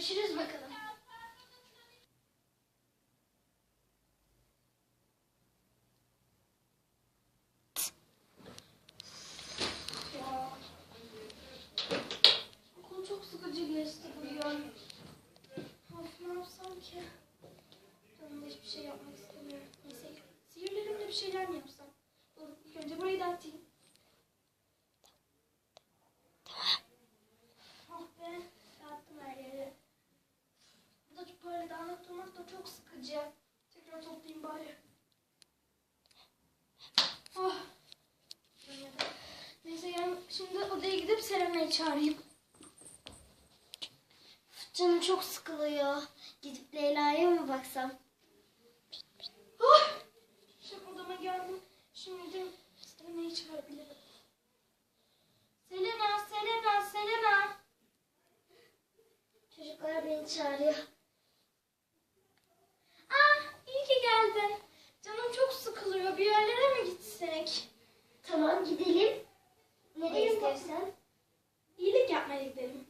Görüşürüz bakalım. Çok sıkıcı geçti bugün. Of ne yapsam ki? Canım hiçbir şey yapmak istemiyorum. Neyse sihirlerimle bir şeyler mi yapsam? Dur ilk önce burayı dağıtayım. Durmak da çok sıkıcı. Tekrar toplayayım bari. Oh. Neyse yani şimdi odaya gidip Serena'yı çağırayım. Canım çok sıkılıyor. Gidip Leyla'ya mı baksam? Oh! Şimdi odama geldim. Şimdi de Selena'yı çağırabilirim. Selena, Selena, Selena. Çocuklar beni çağırıyor. arkadaşlar iyilik yapmaya gidelim.